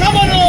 సమరు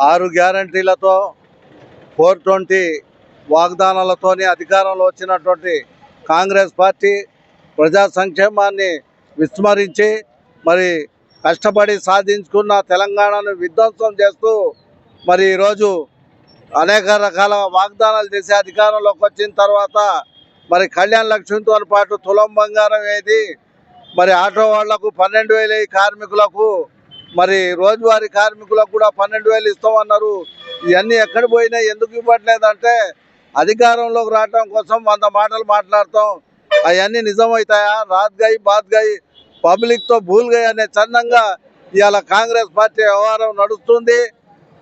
ఆరు గ్యారంటీలతో four twenty వాగ్దానాలతోని అధికారంలో వచ్చినటువంటి కాంగ్రెస్ పార్టీ ప్రజా సంక్షేమాన్ని విస్మరించి మరి కష్టపడి సాధించుకున్న తెలంగాణను విధ్వంసం చేస్తూ మరి ఈరోజు అనేక రకాల వాగ్దానాలు చేసి అధికారంలోకి వచ్చిన తర్వాత మరి కళ్యాణ్ లక్ష్మితో పాటు తులం బంగారం ఏది మరి ఆటో వాళ్ళకు పన్నెండు వేల ఈ కార్మికులకు మరి రోజువారీ కార్మికులకు కూడా పన్నెండు వేలు ఇస్తామన్నారు. ఇవన్నీ ఎక్కడ పోయినా ఎందుకు ఇవ్వట్లేదంటే అధికారంలోకి రావడం కోసం వంద మాటలు మాట్లాడతాం. అవన్నీ నిజమవుతాయా? రాత్ గై పబ్లిక్తో భూల్గాయి అనే చందంగా ఇవాళ కాంగ్రెస్ పార్టీ వ్యవహారం నడుస్తుంది.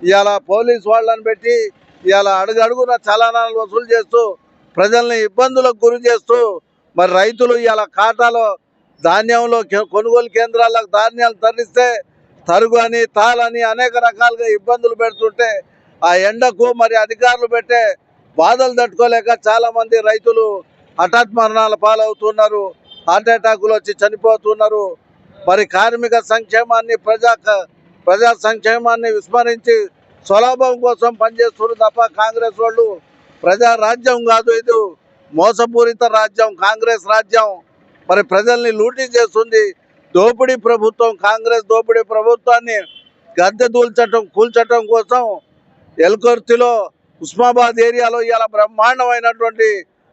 ఇవాళ పోలీస్ వాళ్ళని పెట్టి ఇవాళ అడుగడుగున చలనాలు వసూలు చేస్తూ ప్రజల్ని ఇబ్బందులకు గురి చేస్తూ మరి రైతులు ఇవాళ ఖాతాలో ధాన్యంలో కొనుగోలు కేంద్రాలకు ధాన్యాలు తరలిస్తే తరుగు అని తాళని అనేక రకాలుగా ఇబ్బందులు పెడుతుంటే ఆ ఎండకు మరి అధికారులు పెట్టే బాధలు తట్టుకోలేక చాలామంది రైతులు హఠాత్ మరణాల పాలవుతున్నారు హార్ట్ అటాకులు వచ్చి చనిపోతున్నారు. మరి కార్మిక సంక్షేమాన్ని ప్రజా ప్రజా సంక్షేమాన్ని విస్మరించి స్వలాభం కోసం పనిచేస్తున్నారు తప్ప కాంగ్రెస్ వాళ్ళు ప్రజా రాజ్యం కాదు ఇది మోసపూరిత రాజ్యం కాంగ్రెస్ రాజ్యం. మరి ప్రజల్ని లూటీ చేస్తుంది దోపిడీ ప్రభుత్వం కాంగ్రెస్ దోపిడీ ప్రభుత్వాన్ని గద్దె దూల్చటం కూల్చటం కోసం ఎల్కొర్తిలో ఉస్మాబాద్ ఏరియాలో ఇవాళ బ్రహ్మాండమైనటువంటి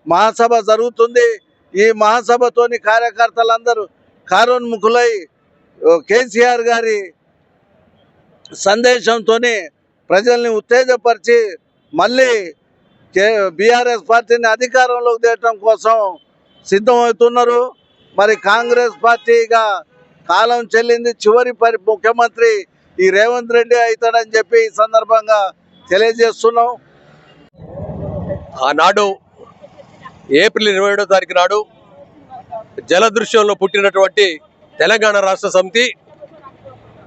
మహాసభ జరుగుతుంది. ఈ మహాసభతోని కార్యకర్తలందరూ కారోన్ముఖులై కేసీఆర్ గారి సందేశంతోని ప్రజల్ని ఉత్తేజపరిచి మళ్ళీ కే బీఆర్ఎస్ పార్టీని అధికారంలోకి తేయటం కోసం సిద్ధమవుతున్నారు. మరి కాంగ్రెస్ పార్టీగా కాలం చెల్లింది చివరి పరి ముఖ్యమంత్రి ఈ రేవంత్ రెడ్డి అవుతాడని చెప్పి ఈ సందర్భంగా తెలియజేస్తున్నాం. ఆనాడు ఏప్రిల్ ఇరవై ఏడో తారీఖు నాడు జలదృశ్యంలో పుట్టినటువంటి తెలంగాణ రాష్ట్ర సమితి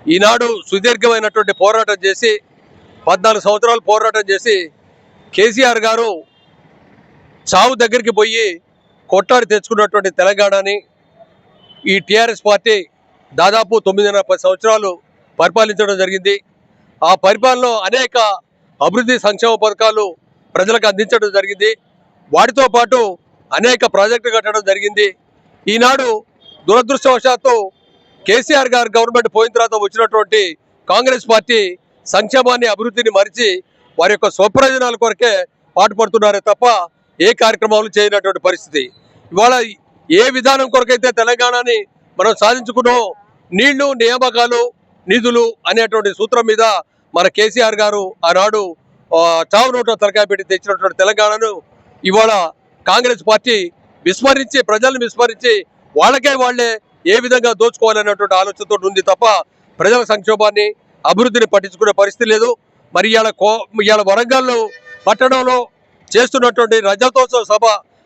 ఈనాడు సుదీర్ఘమైనటువంటి పోరాటం చేసి పద్నాలుగు సంవత్సరాలు పోరాటం చేసి కేసీఆర్ గారు చావు దగ్గరికి పోయి కొట్టాడి తెచ్చుకున్నటువంటి తెలంగాణని ఈ టీఆర్ఎస్ పార్టీ దాదాపు తొమ్మిదిన్నర పది సంవత్సరాలు పరిపాలించడం జరిగింది. ఆ పరిపాలనలో అనేక అభివృద్ధి సంక్షేమ పథకాలు ప్రజలకు అందించడం జరిగింది. వాటితో పాటు అనేక ప్రాజెక్టులు కట్టడం జరిగింది. ఈనాడు దురదృష్టవశాత్తు కేసీఆర్ గారు గవర్నమెంట్ పోయిన తర్వాత వచ్చినటువంటి కాంగ్రెస్ పార్టీ సంక్షేమాన్ని అభివృద్ధిని మరిచి వారి యొక్క స్వప్రయోజనాల కొరకే పాటుపడుతున్నారే తప్ప ఏ కార్యక్రమాలు చేయనటువంటి పరిస్థితి. ఇవాళ ఏ విధానం కొరకైతే తెలంగాణని మనం సాధించుకున్నాం నీళ్ళు నియామకాలు నిధులు అనేటువంటి సూత్రం మీద మన కేసీఆర్ గారు ఆనాడు చావు నోట్లో తలకాయ పెట్టి తెచ్చినటువంటి తెలంగాణను ఇవాళ కాంగ్రెస్ పార్టీ విస్మరించి ప్రజలను విస్మరించి వాళ్ళకే వాళ్ళే ఏ విధంగా దోచుకోవాలనేటువంటి ఆలోచనతో ఉంది తప్ప ప్రజల సంక్షోభాన్ని అభివృద్ధిని పట్టించుకునే పరిస్థితి లేదు. మరి ఇవాళ కో ఇవాళ వరంగల్లో పట్టణంలో చేస్తున్నటువంటి రజతోత్సవ సభ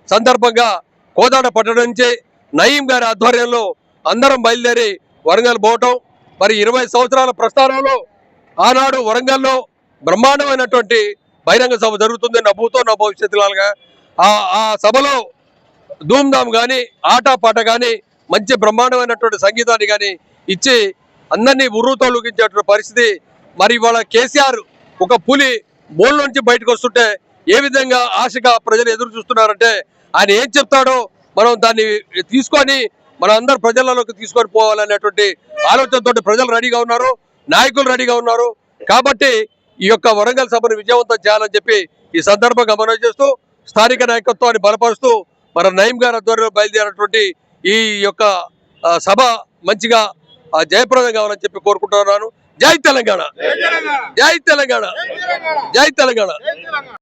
సందర్భంగా కోదాడ పట్టణం నుంచి నయీం గారి ఆధ్వర్యంలో అందరం బయలుదేరి వరంగల్ పోవటం. మరి ఇరవై సంవత్సరాల ప్రస్థానంలో ఆనాడు వరంగల్లో బ్రహ్మాండమైనటువంటి బహిరంగ సభ జరుగుతుంది. నవ్వుతో నా భవిష్యత్తులాగా ఆ ఆ సభలో ధూమ్ధామ్ కానీ ఆట పాట కానీ మంచి బ్రహ్మాండమైనటువంటి సంగీతాన్ని కానీ ఇచ్చి అందరినీ ఉర్రూతో లూగించేటువంటి పరిస్థితి. మరి ఇవాళ కేసీఆర్ ఒక పులి బోల్ నుంచి బయటకు వస్తుంటే ఏ విధంగా ఆశగా ప్రజలు ఎదురు చూస్తున్నారంటే ఆయన ఏం చెప్తాడో మనం దాన్ని తీసుకొని మనం అందరు ప్రజలలోకి తీసుకొని పోవాలనేటువంటి ఆలోచనతో ప్రజలు రెడీగా ఉన్నారు నాయకులు రెడీగా ఉన్నారు. కాబట్టి ఈ యొక్క వరంగల్ సభను విజయవంతం చేయాలని చెప్పి ఈ సందర్భంగా మనం చేస్తూ స్థానిక నాయకత్వాన్ని బలపరుస్తూ మన నయీం గారి ఆధ్వర్యంలో బయలుదేరినటువంటి ఈ యొక్క సభ మంచిగా జయప్రదం కావాలని చెప్పి కోరుకుంటున్నాను. జై తెలంగాణ! జై తెలంగాణ! జై తెలంగాణ!